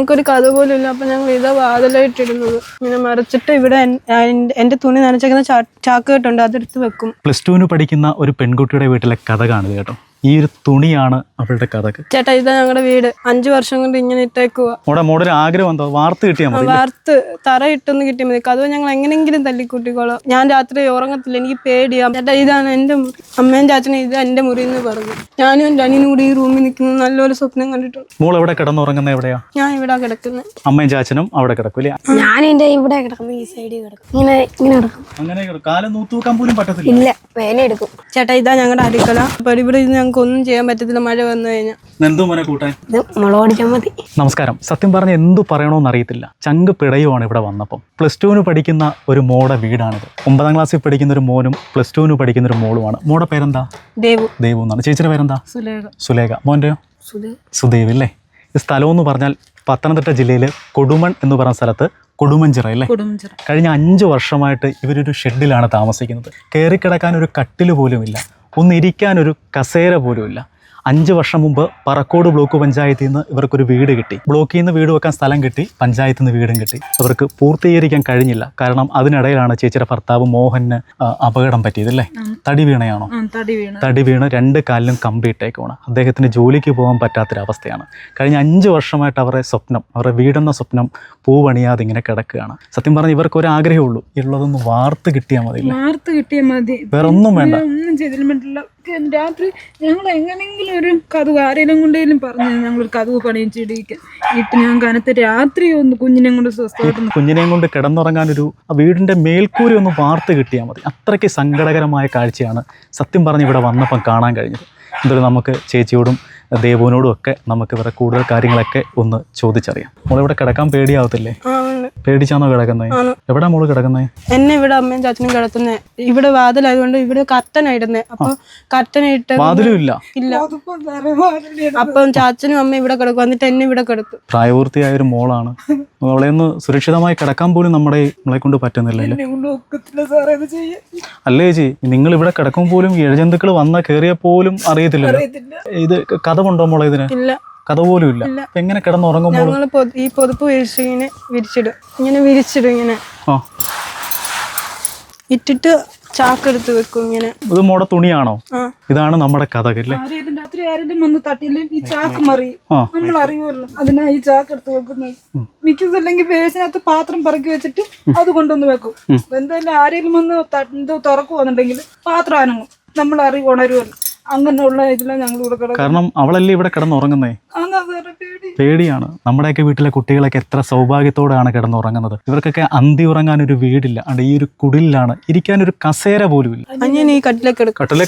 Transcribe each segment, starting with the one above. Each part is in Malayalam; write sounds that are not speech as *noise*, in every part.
ഞങ്ങൾക്കൊരു കഥ പോലും ഇല്ല അപ്പൊ ഞങ്ങൾ ഇതാ വാതിലായിട്ടിടുന്നത്. ഇങ്ങനെ മറിച്ചിട്ട് ഇവിടെ എൻ- എൻ- എന്റെ തുണി നനച്ചേക്കുന്ന ചാക്ക് കെട്ടുണ്ട്. അതെടുത്ത് വെക്കും. പ്ലസ് ടുവിന് പഠിക്കുന്ന ഒരു പെൺകുട്ടിയുടെ വീട്ടിലെ കഥ കാണുക കേട്ടോ. ഈ ഒരു തുണിയാണ് അവളുടെ കഥക്ക് ചേട്ടാ ഇതാ ഞങ്ങളുടെ വീട്. അഞ്ചു വർഷം കൊണ്ട് ഇങ്ങനെ ഇട്ടേക്കുക മോടെ മോടെ ഒരു ആഗ്രഹം എന്തോ? വാർത്ത കിട്ടിയാൽ മതി വാർത്ത് തറ ഇട്ടൊന്ന് കിട്ടിയാൽ മതി. കഥ ഞങ്ങൾ എങ്ങനെങ്കിലും തല്ലിക്കൂട്ടിക്കോളാം. ഞാൻ രാത്രി ഉറങ്ങത്തില്ല എനിക്ക് പേടിയാ. ചേട്ടാ ഇതാണ് എന്റെ അമ്മേൻ അമ്മയും ചാച്ചനും ഇത് എന്റെ മുറി എന്ന് പറഞ്ഞു ഞാനും എന്റെ അനിയനും കൂടി ഈ റൂമിൽ നിൽക്കുന്നത് നല്ലൊരു സ്വപ്നം കണ്ടിട്ടുണ്ട്. മോൾ എവിടെ കിടന്നുറങ്ങുന്ന എവിടെയാ? ഞാൻ ഇവിടെ കിടക്കുന്നത് അമ്മയും ചാച്ചനും അവിടെ കിടക്കൂലേ ഞാൻ എന്റെ ഇവിടെ കിടക്കുന്നു ഈ സൈഡിൽ കിടക്കും ഇങ്ങനെ ഇങ്ങനെ കിടക്കും അങ്ങനെ കിടക്കും. കാലം നൂത്തൂക്കാൻ പോലും പറ്റത്തില്ല. ഇല്ല വേല എടുക്കും ചേട്ടാ ഇതാ ഞങ്ങളുടെ അടുക്കള അപ്പൊ ഇവിടെ ഇത് ഒന്നും ചെയ്യാൻ പറ്റത്തില്ല. മഴ വന്നു കഴിഞ്ഞാൽ കൂട്ടാൻ? ഇത് മതി. നമസ്കാരം. സത്യം പറഞ്ഞ എന്തു പറയണോന്ന് അറിയത്തില്ല ചങ്ക് പിടയുവാണ് ഇവിടെ വന്നപ്പം. പ്ലസ് ടുവിന് പഠിക്കുന്ന ഒരു മോടെ വീടാണിത്. ഒമ്പതാം ക്ലാസ്സിൽ പഠിക്കുന്ന ഒരു മോനും പ്ലസ് ടുവിന് പഠിക്കുന്ന ഒരു മോളുമാണ്. മോടെ പേരെന്താ? ദേവു. ദേവു എന്നാണ്. ചേച്ചിയുടെ പേരെന്താ? സുലേഖ. സുലേഖ. മോന്റെയോ സുദേവ് അല്ലേ? ഈ സ്ഥലം എന്ന് പറഞ്ഞാൽ പത്തനംതിട്ട ജില്ലയിലെ കൊടുമൺ എന്ന് പറയുന്ന സ്ഥലത്ത് കൊടുമഞ്ചിറ അല്ലേ? കഴിഞ്ഞ അഞ്ച് വർഷമായിട്ട് ഇവരൊരു ഷെഡിലാണ് താമസിക്കുന്നത്. കയറി കിടക്കാൻ ഒരു കട്ടിൽ പോലും ഒന്ന് ഒരു കസേര പോലുമില്ല. അഞ്ച് വർഷം മുമ്പ് പറക്കോട് ബ്ലോക്ക് പഞ്ചായത്തിൽ നിന്ന് ഇവർക്കൊരു വീട് കിട്ടി. ബ്ലോക്കിൽ നിന്ന് വീട് വെക്കാൻ സ്ഥലം കിട്ടി പഞ്ചായത്തിൽ നിന്ന് വീടും കിട്ടി. അവർക്ക് പൂർത്തീകരിക്കാൻ കഴിഞ്ഞില്ല. കാരണം അതിനിടയിലാണ് ചേച്ചിയുടെ ഭർത്താവ് മോഹന് അപകടം പറ്റിയത് അല്ലേ? തടി വീണയാണോ? തടി വീണ്. രണ്ട് കാലിലും കമ്പി ഇട്ടേക്കുവാണ്. അദ്ദേഹത്തിന് ജോലിക്ക് പോകാൻ പറ്റാത്തൊരവസ്ഥയാണ്. കഴിഞ്ഞ അഞ്ച് വർഷമായിട്ട് അവരുടെ സ്വപ്നം അവരുടെ വീടെന്ന സ്വപ്നം പൂവണിയാതെ ഇങ്ങനെ കിടക്കുകയാണ്. സത്യം പറഞ്ഞാൽ ഇവർക്ക് ഒരു ആഗ്രഹമുള്ളൂ ഉള്ളതൊന്ന് വാർത്ത് കിട്ടിയാൽ മതി വാർത്ത് കിട്ടിയാൽ മതി. വേറെ ഒന്നും വേണ്ട. ഒന്നും ചെയ്തില്ല. രാത്രി ഞങ്ങൾ എങ്ങനെയെങ്കിലും ഒരു കഥ ആരേലും കൊണ്ടേലും പറഞ്ഞു ഞങ്ങളൊരു കഥ പണിയും ചെടിയിക്കാം ഇട്ട് ഞാൻ കനത്ത് രാത്രി ഒന്ന് കുഞ്ഞിനെ കൊണ്ട് സ്വസ്ഥമായിട്ട് കുഞ്ഞിനെയും കൊണ്ട് കിടന്നുറങ്ങാനൊരു ആ വീടിന്റെ മേൽക്കൂരി ഒന്ന് വാർത്ത് കിട്ടിയാൽ മതി. അത്രയ്ക്ക് സങ്കടകരമായ കാഴ്ചയാണ് സത്യം പറഞ്ഞ് ഇവിടെ വന്നപ്പം കാണാൻ കഴിഞ്ഞത്. എന്തായാലും നമുക്ക് ചേച്ചിയോടും ദേവനോടും ഒക്കെ നമുക്ക് ഇവരുടെ കൂടുതൽ കാര്യങ്ങളൊക്കെ ഒന്ന് ചോദിച്ചറിയാം. നമ്മളിവിടെ കിടക്കാൻ പേടിയാവത്തില്ലേ? പേടിച്ചാണോ കിടക്കുന്നത് എവിടെ മോൾ കിടക്കുന്നത് എന്നെ ഇവിടെ അമ്മയും ചാച്ചനും കിടത്തുന്നേ. ഇവിടെ വാതിലായതുകൊണ്ട് ഇവിടെ കർട്ടന ഇടുന്നേ അപ്പൊ കർട്ടന ഇട്ട് വാതിലും ഇല്ല. ഇല്ല. അപ്പം ചാച്ചനും അമ്മയും ഇവിടെ കിടക്കും. എന്നിട്ട് എന്നെ ഇവിടെ കിടക്കും പ്രായപൂർത്തിയായ ഒരു മോളാണ്. അവളെ ഒന്ന് സുരക്ഷിതമായി കിടക്കാൻ പോലും നമ്മുടെ നമ്മളെ കൊണ്ട് പറ്റുന്നില്ലല്ലേ ചെയ്യാൻ. അല്ലേ ചേച്ചി? നിങ്ങൾ ഇവിടെ കിടക്കും പോലും ഇഴജന്തുക്കൾ വന്ന കേറിയ പോലും അറിയത്തില്ലല്ലോ. ഇത് കഥമുണ്ടോ മോളെ ഇതിന്? ഇല്ല. കഥ പോലും ഇല്ല. എങ്ങനെ കിടന്നുറങ്ങുമ്പോൾ? ഈ പൊതുപ്പ് വിരിച്ച് ഇങ്ങനെ വിരിച്ചിടും. ഇങ്ങനെ വിരിച്ചിടും ഇങ്ങനെ. ആ. ഇട്ടിട്ട് ചാക്കെടുത്ത് വെക്കും ഇങ്ങനെ. ഇത് മോടെ തുണിയാണോ? ഇതാണ് നമ്മുടെ കഥ അല്ലേ? രാത്രി ആരെങ്കിലും വന്ന് തട്ടിയില്ലേ ഈ ചാക്ക് മറിയും. നമ്മൾ അറിയുമല്ലോ. അതിനാ ഈ ചാക്ക് എടുത്ത് വെക്കുന്നത്. മിക്കതല്ലെങ്കിൽ ബേസിനകത്ത് പാത്രം പറക്കി വെച്ചിട്ട് അത് കൊണ്ടുവന്ന് വെക്കും. എന്തായാലും ആരെങ്കിലും വന്ന് തുറക്കുവാന്നുണ്ടെങ്കിൽ പാത്രം അനങ്ങും. നമ്മൾ അറിവ് ഉണരുമല്ലോ. അങ്ങനെയുള്ള ഇതിലാണ് ഞങ്ങൾ ഇവിടെ കിടക്കുന്നത്. കാരണം അവളല്ലേ ഇവിടെ കിടന്നുറങ്ങുന്നേ? പേടിയാണ്. നമ്മുടെയൊക്കെ വീട്ടിലെ കുട്ടികളൊക്കെ എത്ര സൗഭാഗ്യത്തോടെയാണ് കിടന്നുറങ്ങുന്നത്. ഇവർക്കൊക്കെ അന്തി ഉറങ്ങാൻ ഒരു വീടില്ല. അണ്ട് ഈ ഒരു കുടിലാണ് ഇരിക്കാൻ ഒരു കസേര പോലും ഇല്ല. ഈ കട്ടിലെ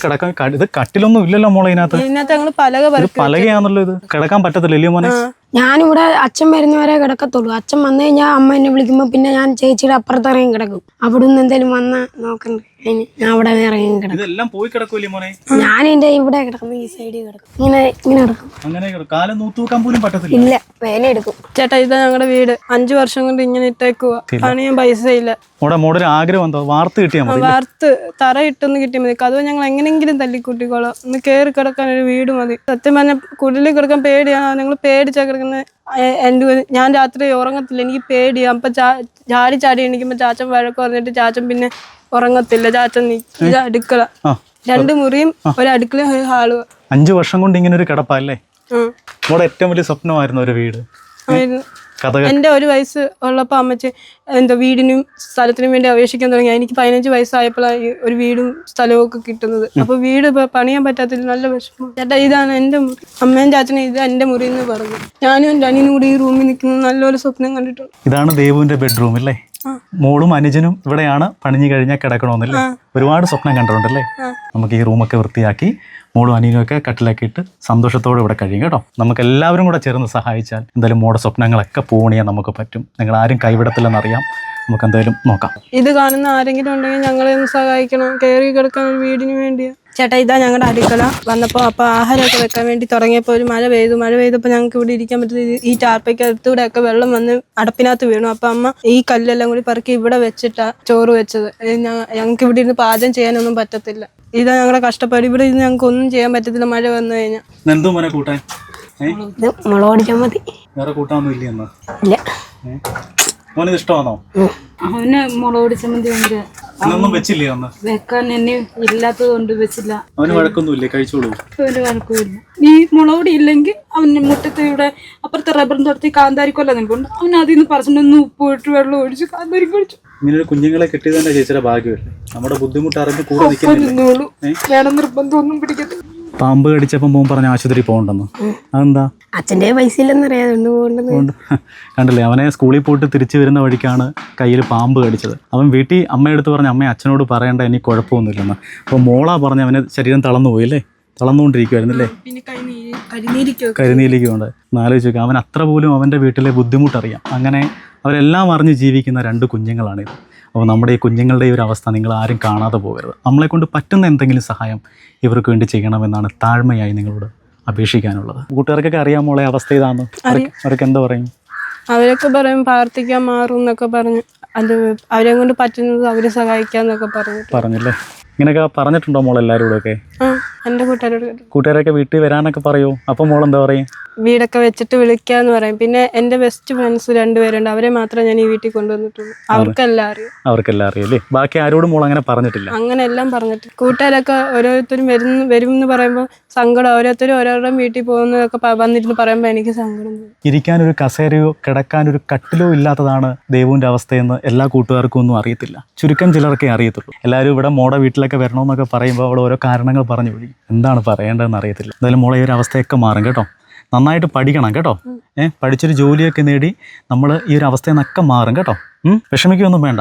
കിടക്കാൻ ഇത് കട്ടിലൊന്നും ഇല്ലല്ലോ മോളെ ഇതിനകത്ത്. പലക പലകയാണല്ലോ ഇത്. കിടക്കാൻ പറ്റത്തില്ല ഇല്ലയോ മോനെ? ഞാനിവിടെ അച്ഛൻ വരുന്നവരെ കിടക്കത്തുള്ളൂ. അച്ഛൻ വന്നു കഴിഞ്ഞാൽ അമ്മ എന്നെ വിളിക്കുമ്പോൾ പിന്നെ ഞാൻ ചേച്ചിയുടെ അപ്പുറത്ത് ഇറങ്ങി കിടക്കും. അവിടെ നിന്ന് എന്തെങ്കിലും വന്നാൽ നോക്കണ്ടേ? ഞാൻ അവിടെ ഇറങ്ങി കിടക്കും. ഇതെല്ലാം പോയി കിടക്കൂലേ മോനെ? ഞാൻ എന്റെ ഇവിടെ കിടക്കും ഈ സൈഡിൽ കിടക്കും. ഇങ്ങനെ ഇങ്ങനെ കിടക്കും. അങ്ങനെ. കാലം നൂത്തൂക്കാൻ പോലും പറ്റത്തില്ല. ഇല്ല വേല എടുക്കും. ചേട്ടാ ഇതാ ഞങ്ങളുടെ വീട്. അഞ്ചു വർഷം കൊണ്ട് ഇങ്ങനെ ഇട്ടേക്കുക പണിയാൻ പൈസ ഇല്ല. മോടെ മോടെ ആഗ്രഹം എന്തോ? വാർത്ത കിട്ടിയാൽ മതി. വാർത്ത് തറ ഇട്ടൊന്ന് കിട്ടിയാൽ മതി. കഥ ഞങ്ങൾ എങ്ങനെങ്കിലും തല്ലിക്കൂട്ടിക്കോളാം. ഒന്ന് കയറി കിടക്കാൻ ഒരു വീട് മതി. സത്യം പറഞ്ഞ കുടിലിൽ കിടക്കാൻ പേടിയാണ് ഞങ്ങൾ പേടിച്ചാ കിടക്കുന്നത് എന്റെ ഞാൻ രാത്രി ഉറങ്ങത്തില്ല. എനിക്ക് പേടി അപ്പൊ ചാടി ചാടി എണീക്കുമ്പോ ചാച്ചൻ വഴക്ക് പറഞ്ഞിട്ട് ചാച്ചൻ പിന്നെ ഉറങ്ങത്തില്ല. ചാച്ചൻ അടുക്കള. രണ്ട് മുറിയും ഒരു അടുക്കള ഒരു ഹാളും. അഞ്ചു വർഷം കൊണ്ട് ഇങ്ങനെ ഒരു കിടപ്പല്ലേ ഏറ്റവും വലിയ സ്വപ്നമായിരുന്നു ഒരു വീട്. എന്റെ ഒരു വയസ്സ് ഉള്ളപ്പോൾ അമ്മച്ചി എന്താ വീടിനും സ്ഥലത്തിനും വേണ്ടി അപേക്ഷിക്കാൻ തുടങ്ങി. എനിക്ക് പതിനഞ്ച് വയസ്സായപ്പോഴാണ് ഒരു വീടും സ്ഥലവും ഒക്കെ കിട്ടുന്നത് അപ്പൊ വീട് പണിയാൻ പറ്റാത്തതിൽ നല്ല വിഷമം. ചേട്ടാ ഇതാണ് എന്റെ മുറി. അമ്മയും ചാച്ചനും ഇത് എന്റെ മുറി എന്ന് പറഞ്ഞു. ഞാനും എന്റെ അനിയനും കൂടി ഈ റൂമിൽ നിൽക്കുന്നത് നല്ലൊരു സ്വപ്നം കണ്ടിട്ടുണ്ട്. ഇതാണ് ദേവുവിന്റെ ബെഡ്റൂം അല്ലേ. മോളും അനുജനും ഇവിടെയാണ് പണിഞ്ഞു കഴിഞ്ഞാൽ കിടക്കണമെന്നല്ലേ? ഒരുപാട് സ്വപ്നം കണ്ടിട്ടുണ്ടല്ലേ? നമുക്ക് ഈ റൂമൊക്കെ വൃത്തിയാക്കി മോളും അനിയനും ഒക്കെ കട്ടിലൊക്കെ ഇട്ട് സന്തോഷത്തോടെ ഇവിടെ കഴിയും കേട്ടോ. നമുക്ക് എല്ലാവരും കൂടെ ചേർന്ന് സഹായിച്ചാൽ എന്തായാലും മോടെ സ്വപ്നങ്ങളൊക്കെ പൂണിയാൻ നമുക്ക് പറ്റും. നിങ്ങൾ ആരും കൈവിടത്തില്ലെന്നറിയാം. നമുക്ക് എന്തായാലും നോക്കാം. ഇത് കാണുന്ന ആരെങ്കിലും ഉണ്ടെങ്കിൽ ഞങ്ങളെ ഒന്ന് സഹായിക്കണം. കയറി കിടക്കാൻ ഒരു വീടിന് വേണ്ടിയാ. ചേട്ടാ ഇതാ ഞങ്ങളുടെ അടുക്കള. വന്നപ്പോൾ അപ്പോൾ ആഹാരമൊക്കെ വെക്കാൻ വേണ്ടി തുടങ്ങിയപ്പോൾ ഒരു മഴ പെയ്തു. മഴ പെയ്തപ്പോൾ ഞങ്ങൾക്ക് ഇവിടെ ഇരിക്കാൻ പറ്റില്ല ഈ ടാർപ്പയ്ക്കകത്തൂടെ ഒക്കെ വെള്ളം വന്ന് അടപ്പിനകത്ത് വീണു. അപ്പം അമ്മ ഈ കല്ലെല്ലാം കൂടി പറക്കി ഇവിടെ വെച്ചിട്ടാ ചോറ് വെച്ചത്. ഞങ്ങൾക്ക് ഇവിടെ ഇരുന്ന് പാചകം ചെയ്യാനൊന്നും പറ്റത്തില്ല. ഇതാ ഞങ്ങളുടെ കഷ്ടപ്പാട്. ഇവിടെ ഇരുന്ന് ഞങ്ങൾക്ക് ഒന്നും ചെയ്യാൻ പറ്റത്തില്ല. മഴ വന്നു കഴിഞ്ഞാൽ കൂട്ടാൻ? മുളക് ചമ്മതി വേറെ കൂട്ടാനൊന്നും ഇല്ലേ. എന്ന് ഇല്ല മോനിത് ഇഷ്ടമാണോ? അവന് മുളക് ഇതൊന്നും വെച്ചില്ലേ അന്ന്? വെക്കാൻ എന്നെ ഇല്ലാത്തത് കൊണ്ട് വെച്ചില്ല. അവന് വഴക്കൊന്നുമില്ലേ? കഴിച്ചോളൂ. അവന് വഴക്കുമില്ല. നീ മുളകൂടി ഇല്ലെങ്കിൽ അവന് മുറ്റത്ത് ഇവിടെ അപ്പുറത്തെ റബ്ബർ തൊടത്തി കാന്താരിക്കൊല്ല നിൽക്കുന്നുണ്ട് അവൻ അതിൽ നിന്ന് പറിച്ചിട്ടൊന്ന് ഉപ്പ് ഇട്ട് വെള്ളം ഒഴിച്ച് കാന്താരി കഴിച്ചു ഇങ്ങനെ കുഞ്ഞുങ്ങളെ കിട്ടിയതിന്റെ ചേച്ചിയുടെ ഭാഗ്യമല്ലേ? നമ്മുടെ ബുദ്ധിമുട്ട് അറിഞ്ഞ് കൂടെ നിൽക്കുന്നു വേണം നിർബന്ധമൊന്നും പിടിക്കത്തില്ല. പാമ്പ് കടിച്ചപ്പം മോൻ പറഞ്ഞ ആശുപത്രി പോകണ്ടെന്ന്. അതെന്താ? അച്ഛന്റെ പൈസ *laughs* കണ്ടല്ലേ അവനെ സ്കൂളിൽ പോയിട്ട് തിരിച്ചു വരുന്ന വഴിക്കാണ് കയ്യിൽ പാമ്പ് കടിച്ചത്. അവൻ വീട്ടിൽ അമ്മയെടുത്ത് പറഞ്ഞ അമ്മ അച്ഛനോട് പറയേണ്ട എനിക്ക് കുഴപ്പമൊന്നുമില്ലെന്ന്. അപ്പോൾ മോളാ പറഞ്ഞ അവന് ശരീരം തളർന്നു പോയി അല്ലേ? കരിനീരിക്കൊക്കെ കരിനീലിക്ക് കൊണ്ട്. ആലോചിച്ച് അവൻ അത്ര പോലും അവന്റെ വീട്ടിലെ ബുദ്ധിമുട്ടറിയാം. അങ്ങനെ അവരെല്ലാം അറിഞ്ഞ് ജീവിക്കുന്ന രണ്ട് കുഞ്ഞുങ്ങളാണിത്. അപ്പോൾ നമ്മുടെ ഈ കുഞ്ഞുങ്ങളുടെ ഈ ഒരു അവസ്ഥ നിങ്ങൾ ആരും കാണാതെ പോകരുത്. നമ്മളെക്കൊണ്ട് പറ്റുന്ന എന്തെങ്കിലും സഹായം ഇവർക്ക് വേണ്ടി ചെയ്യണമെന്നാണ് താഴ്മയായി നിങ്ങളോട് അപേക്ഷിക്കാനുള്ളത്. കൂട്ടുകാർക്കൊക്കെ അറിയാമോളെ അവസ്ഥ ഇതാണ് അവർക്ക് എന്താ പറയും? അവരൊക്കെ പറയും പ്രാർത്ഥിക്കാൻ മാറും എന്നൊക്കെ പറഞ്ഞു. അത് അവരെ കൊണ്ട് പറ്റുന്നത് അവരെ സഹായിക്കാന്നൊക്കെ പറഞ്ഞു പറഞ്ഞില്ലേ? ഇങ്ങനെയൊക്കെ പറഞ്ഞിട്ടുണ്ടോ മോൾ ഒക്കെ കൂട്ടുകാരോട് കൂട്ടുകാരൊക്കെ വീട്ടിൽ വരാനൊക്കെ പറയൂ. അപ്പൊ മോൾ എന്താ പറയും? വീടൊക്കെ വെച്ചിട്ട് വിളിക്കാന്ന് പറയും. പിന്നെ എന്റെ ബെസ്റ്റ് ഫ്രണ്ട്സ് രണ്ടുപേരുണ്ട്. അവരെ മാത്രമേ ഞാൻ ഈ വീട്ടിൽ കൊണ്ടുവന്നിട്ടുള്ളൂ. അവർക്കെല്ലാം അറിയാം. അവർക്കെല്ലാം അറിയാം അല്ലേ? ബാക്കി ആരോടും മോൾ അങ്ങനെ പറഞ്ഞിട്ടില്ല. അങ്ങനെ എല്ലാം പറഞ്ഞിട്ട് കൂട്ടുകാരൊക്കെ ഓരോരുത്തരും വരും വരും എന്ന് പറയുമ്പോൾ സങ്കടം ഓരോരുത്തരും ഓരോരുത്തരും വീട്ടിൽ പോകുന്നതൊക്കെ വന്നിരുന്ന് പറയുമ്പോൾ എനിക്ക് സങ്കടം ഇരിക്കാൻ ഒരു കസേരയോ കിടക്കാൻ ഒരു കട്ടിലോ ഇല്ലാത്തതാണ് ദേവുവിന്റെ അവസ്ഥയെന്ന് എല്ലാ കൂട്ടുകാർക്കും ഒന്നും അറിയത്തില്ല. ചുരുക്കം ചിലർക്കേ അറിയത്തുള്ളൂ. എല്ലാവരും ഇവിടെ മോടെ വീട്ടിലൊക്കെ വരണമെന്നൊക്കെ പറയുമ്പോൾ അവിടെ ഓരോ കാരണങ്ങൾ പറഞ്ഞു എന്താണ് പറയേണ്ടതെന്ന് അറിയത്തില്ല. എന്തായാലും മോളെ ഈ ഒരു അവസ്ഥയൊക്കെ മാറും കേട്ടോ. നന്നായിട്ട് പഠിക്കണം കേട്ടോ. ഏഹ് പഠിച്ചൊരു ജോലിയൊക്കെ നേടി നമ്മൾ ഈ ഒരു അവസ്ഥയിൽ നിന്നൊക്കെ മാറും കേട്ടോ. വിഷമിക്കൊന്നും വേണ്ട.